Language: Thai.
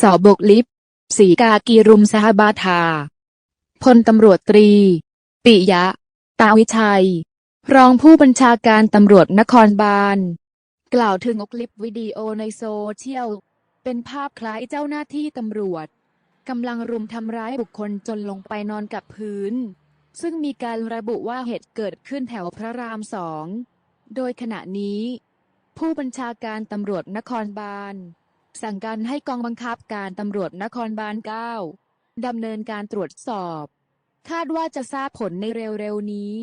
สอบกลิฟสีกากีรุมสหบาทา พลตำรวจตรี ปิยะ ตาวิชัย รองผู้บัญชาการตำรวจนครบาล กล่าวถึงคลิปวิดีโอในโซเชียล เป็นภาพคล้ายเจ้าหน้าที่ตำรวจกำลังรุมทำร้ายบุคคลจนลงไปนอนกับพื้น ซึ่งมีการระบุว่าเหตุเกิดขึ้นแถวพระรามสอง โดยขณะนี้ ผู้บัญชาการตำรวจนครบาล สั่งการให้กองบังคับการตำรวจนครบาล 9ดำเนินการตรวจสอบ คาดว่าจะทราบผลในเร็วๆนี้